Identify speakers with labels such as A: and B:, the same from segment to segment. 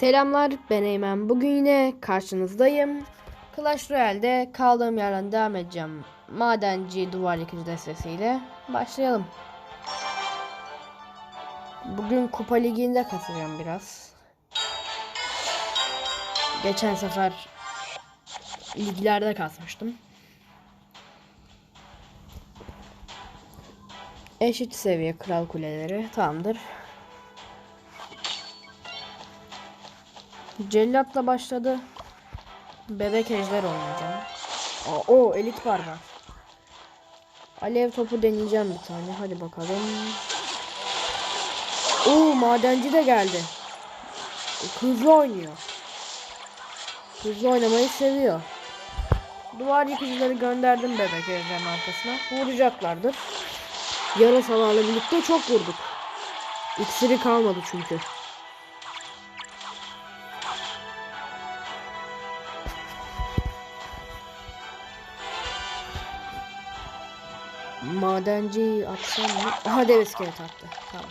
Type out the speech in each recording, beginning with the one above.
A: Selamlar ben Eymen. Bugün yine karşınızdayım. Clash Royale'de kaldığım yerden devam edeceğim. Madenci duvar yıkıcı destesiyle başlayalım. Bugün Kupa Ligi'nde kasacağım biraz. Geçen sefer liglerde kasmıştım. Eşit seviye kral kuleleri tamamdır. Cellat'la başladı. Bebek ejder oynayacağım. Aa, o elit var var. Alev topu deneyeceğim bir tane. Hadi bakalım. Oo madenci de geldi. Hızlı oynuyor. Hızlı oynamayı seviyor. Duvar yıkıcıları gönderdim bebek ejderin arkasına. Vuracaklardır. Yarasalarla birlikte çok vurduk. İksiri kalmadı çünkü. Madenci atsam mı? Aha dev iskelet attı. Tamam.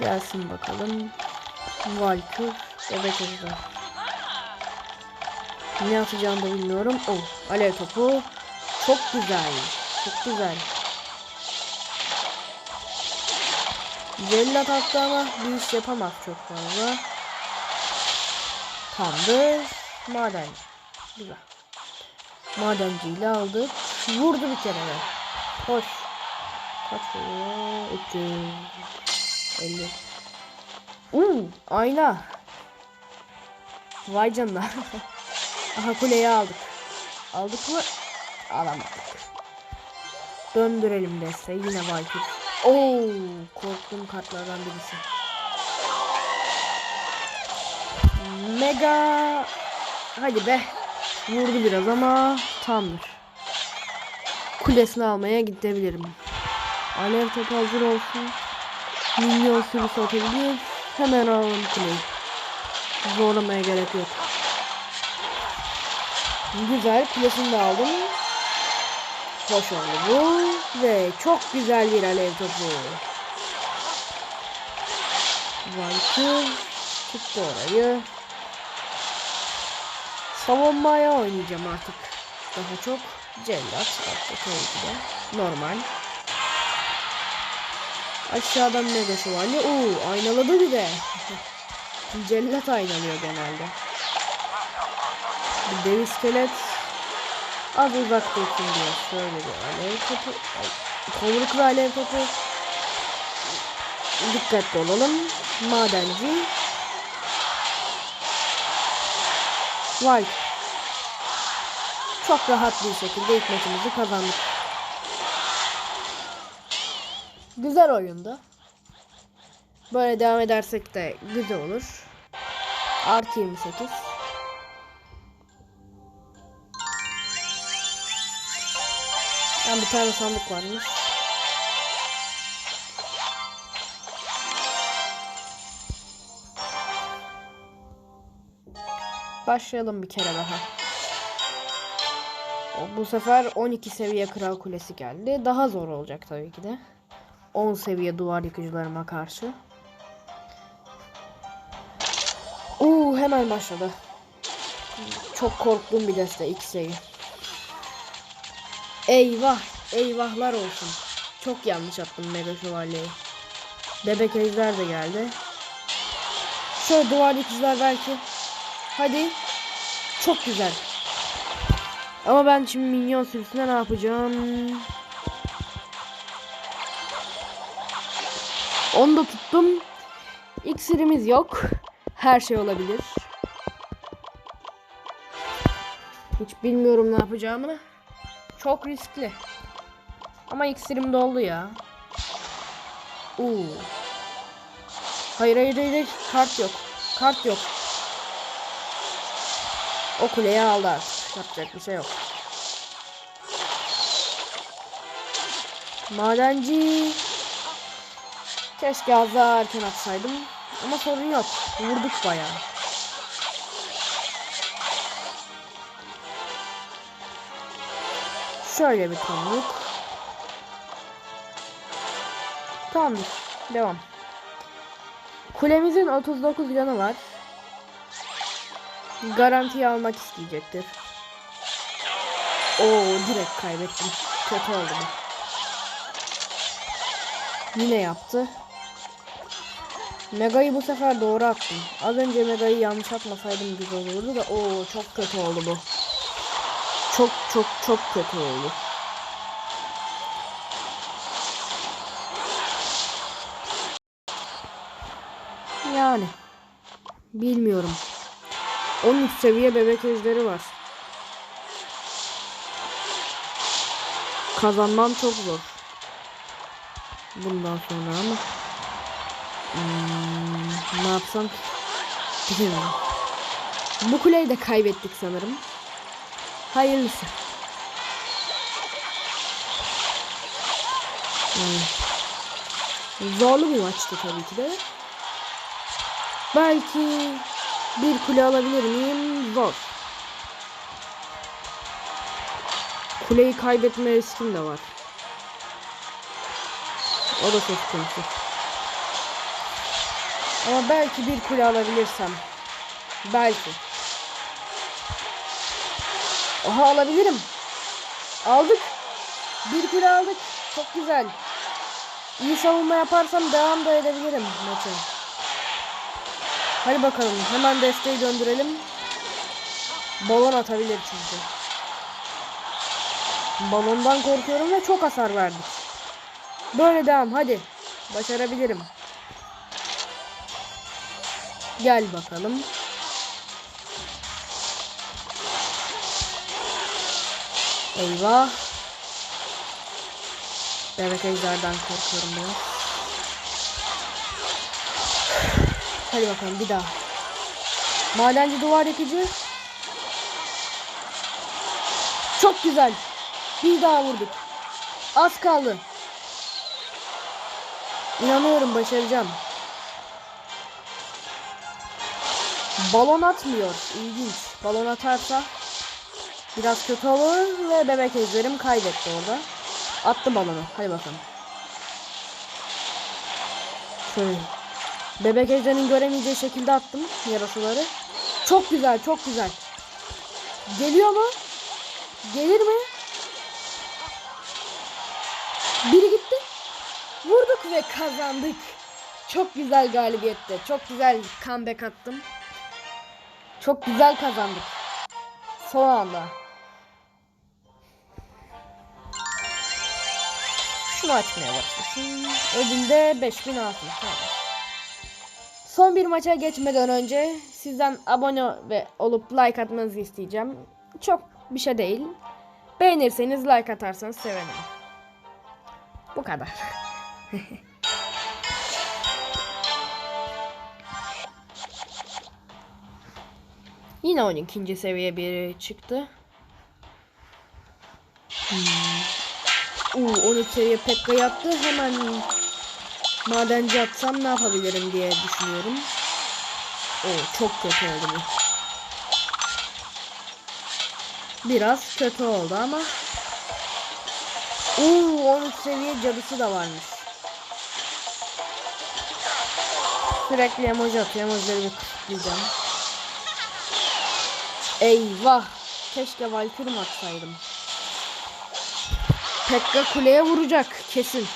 A: Gelsin bakalım. Valkür. Bebek ejder. Ne atacağını da bilmiyorum. Oh, alev topu. Çok güzel. Çok güzel. Cellat attı ama bir iş yapamaz çok fazla. Tamdır. Madenci. Güzel. Madenciyle aldık. Vurdu bir kere. Hoş. Kaç vuruyor? 350. Uuu ayna. Vay canına. Aha kuleyi aldık. Aldık mı? Alamadık. Döndürelim desteği. Yine Valkyrie. Oo, korktuğum kartlardan birisi. Mega. Hadi be. Vurdu biraz ama tamdır. Kulesini almaya gidebilirim. Alev topu hazır olsun. Minyon sürüsü atabilir. Hemen alalım kuleyi. Zorlamaya gerek yok. Güzel kulesini de aldım. Hoş oldu bu. Ve çok güzel bir alev topu. Valkür tuttu orayı. Savunmaya oynayacağım artık. Daha çok cellat. Tabii ki de. Normal. Aşağıdan mega şövalye. Oo aynaladı bir de. cellat aynalıyor genelde. Bir dev iskelet. Az uzak dursun diye. Şöyle bir alev topu. Ay, Tomruklu alev topu. Dikkatli olalım. Madenci. Vay. Çok rahat bir şekilde ilk maçımızı kazandık. Güzel oyundu. Böyle devam edersek de güzel olur. Artı 28. Yani bir tane sandık varmış. Başlayalım bir kere daha. Bu sefer 12 seviye kral kulesi geldi. Daha zor olacak tabii ki de. 10 seviye duvar yıkıcılarıma karşı. Uuu hemen başladı. Çok korktuğum bir deste ilk şeyi. Eyvah, eyvahlar olsun. Çok yanlış attım Mega Şövalye'yi. Bebek ejder de geldi. Şöyle duvar yıkıcılar belki. Hadi. Çok güzel. Ama ben şimdi minyon sürüsüne ne yapacağım? Onu da tuttum. İksirimiz yok. Her şey olabilir. Hiç bilmiyorum ne yapacağımı. Çok riskli. Ama iksirim doldu ya. Uuu. Hayır hayır hayır. Kart yok. Kart yok. O kuleyi aldı artık. Yapacak bir şey yok. Madenci. Keşke az daha erken atsaydım. Ama sorun yok. Vurduk bayağı. Şöyle bir tomruk. Tamamdır. Devam. Kulemizin 39 canı var. Garantiyi almak isteyecektir. Oo direkt kaybettim. Kötü oldu bu. Yine yaptı. Mega'yı bu sefer doğru attım. Az önce Mega'yı yanlış atmasaydım güzel olurdu da oo çok kötü oldu bu. Çok çok çok kötü oldu. Yani bilmiyorum. 13 seviye bebek ejderi var. Kazanmam çok zor. Bundan sonra ama Hmm, ne yapsam ki? Bilmiyorum. Bu kuleyi de kaybettik sanırım. Hayırlısı. Yani, zorlu bir maçtı tabii ki de. Belki bir kule alabilir miyim? Zor. Kuleyi kaybetme riskim de var. O da söz konusu. Ama belki bir kule alabilirsem. Belki. Oha alabilirim. Aldık. Bir kule aldık. Çok güzel. İyi savunma yaparsam devam da edebilirim maça. Hadi bakalım. Hemen desteği döndürelim. Balon atabilir çünkü. Balondan korkuyorum ve çok hasar verdik. Böyle devam hadi. Başarabilirim. Gel bakalım. Eyvah. Bebek ejderden korkuyorum biraz. Hadi bakalım bir daha. Madenci duvar yıkıcı. Çok güzel. Bir daha vurduk. Az kaldı. İnanıyorum başaracağım. Balon atmıyor. İlginç. Balon atarsa biraz kötü olur ve bebek ejderim kaybetti orada. Attı balonu. Hadi bakalım. Şöyle. Bebek ejderinin göremeyeceği şekilde attım yarasıları. Çok güzel, çok güzel. Geliyor mu? Gelir mi? Biri gitti. Vurduk ve kazandık. Çok güzel galibiyette. Çok güzel comeback attım. Çok güzel kazandık. Son anda. Şunu açmaya başlasın. Ödülde 5000 altın. Tamam. Son bir maça geçmeden önce sizden abone ve olup like atmanızı isteyeceğim. Çok bir şey değil. Beğenirseniz like atarsanız sevinirim. Bu kadar. Yine 12. seviye biri çıktı. Hmm. Uu, 13 seviye Pekka yaptı. Hemen madenci atsam ne yapabilirim diye düşünüyorum. Oo, çok kötü oldu bu. Biraz kötü oldu ama. Uuu 13 seviye cadısı da varmış. Sürekli emoji atıyor. Emojileri bir kısıtlayacağım. Eyvah. Keşke Valkyrie atsaydım. Pekka kuleye vuracak kesin.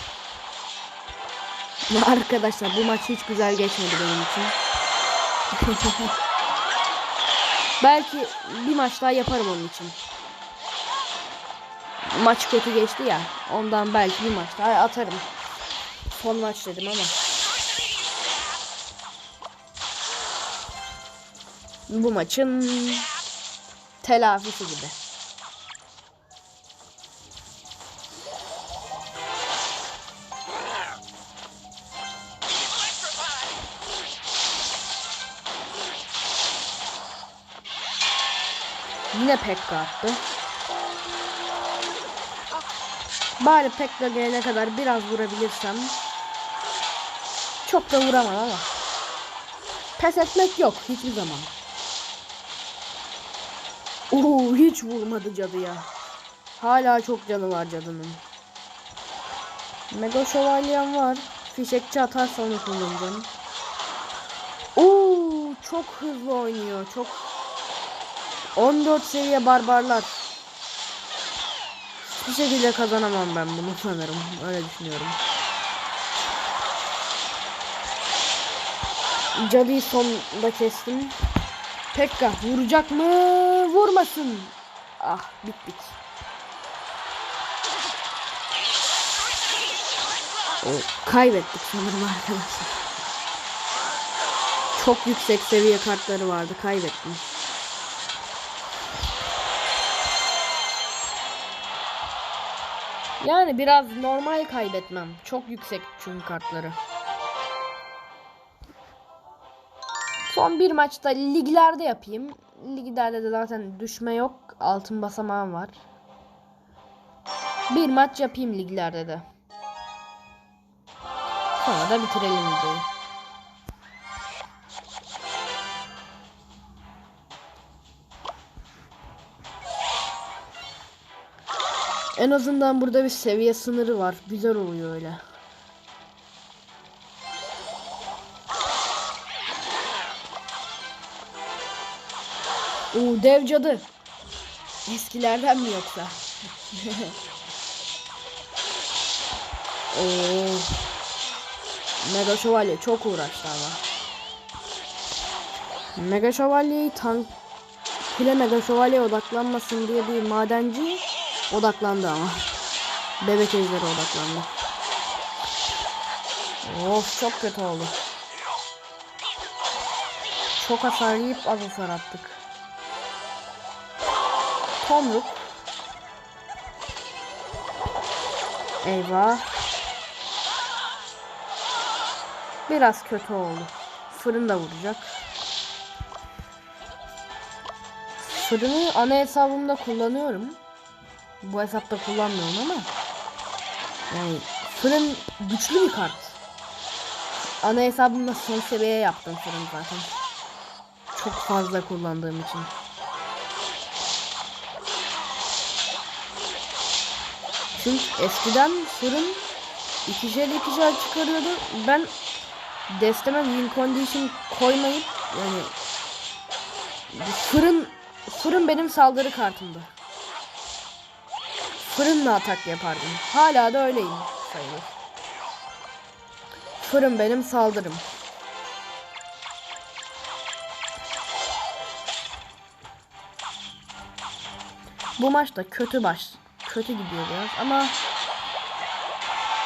A: Arkadaşlar bu maç hiç güzel geçmedi benim için. Belki bir maç daha yaparım onun için. Maç kötü geçti ya. Ondan belki bir maç daha atarım. Son maç dedim ama. Bu maçın telafisi gibi. Yine Pekka attı. Bari Pekka gelene kadar biraz vurabilirsem. Çok da vuramam ama. Pes etmek yok hiçbir zaman. Oo hiç vurmadı cadıya. Hala çok canı var cadının. Mega şövalyem var. Fişekçi atarsa onu kullanacağım. Oo, çok hızlı oynuyor. Çok 14 seviye barbarlar. Hiçbir şekilde kazanamam ben bunu sanırım. Öyle düşünüyorum. Cadıyı sonda kestim. Pekka vuracak mı? Vurmasın. Ah bit bit. O, kaybettik sanırım arkadaşlar. Çok yüksek seviye kartları vardı. Kaybettim. Yani biraz normal kaybetmem. Çok yüksek çünkü kartları. Son bir maçta liglerde yapayım. Liglerde de zaten düşme yok. Altın basamağım var. Bir maç yapayım liglerde de. Sonra da bitirelim videoyu. En azından burada bir seviye sınırı var. Güzel oluyor öyle. Oo dev cadı. Eskilerden mi yoksa? Oo. Mega Şövalye çok uğraştı ama. Mega Şövalye'yi tank Kule Mega Şövalye'ye odaklanmasın diye bir madenci odaklandı ama. Bebek ejderi odaklandı. Of çok kötü oldu. Çok hasar yiyip az hasar attık. Tomruk. Eyvah. Biraz kötü oldu. Fırın da vuracak. Fırını ana hesabımda kullanıyorum. Bu hesapta kullanmıyorum ama. Yani fırın güçlü bir kart. Ana hesabımda son seviye yaptım fırın zaten. Çok fazla kullandığım için. Çünkü eskiden fırın ikişer ikişer çıkarıyordu. Ben desteme win condition koymayıp yani fırın fırın benim saldırı kartımdı. Fırınla atak yapardım. Hala da öyleyim sayılır. Fırın benim saldırım. Bu maçta kötü baş. Kötü gidiyor biraz ama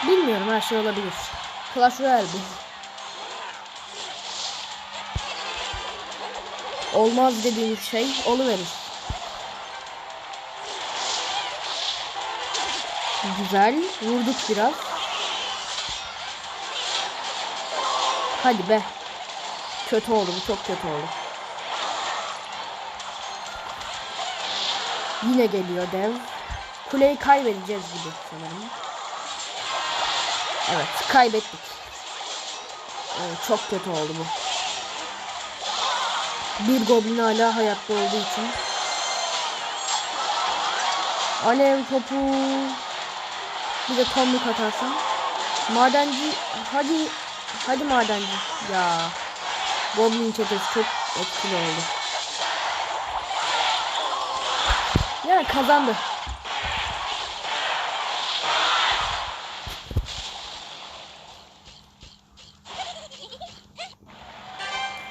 A: bilmiyorum her şey olabilir. Clash Royale bu. Olmaz dediğimiz şey oluverir. Güzel. Vurduk biraz. Hadi be. Kötü oldu bu çok kötü oldu. Yine geliyor dev. Kuleyi kaybedeceğiz gibi sanırım. Evet kaybettik. Evet, çok kötü oldu bu. Bir goblin hala hayatta olduğu için. Alev topu. Bir de tomruk atarsam. Madenci hadi hadi madenci. Ya. Goblin çetesi çok etkili oldu. Ya kazandı.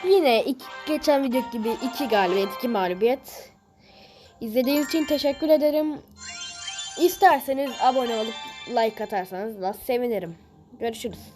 A: Yine iki, geçen video gibi iki galibiyet, iki mağlubiyet. İzlediğiniz için teşekkür ederim. İsterseniz abone olup like atarsanız da sevinirim. Görüşürüz.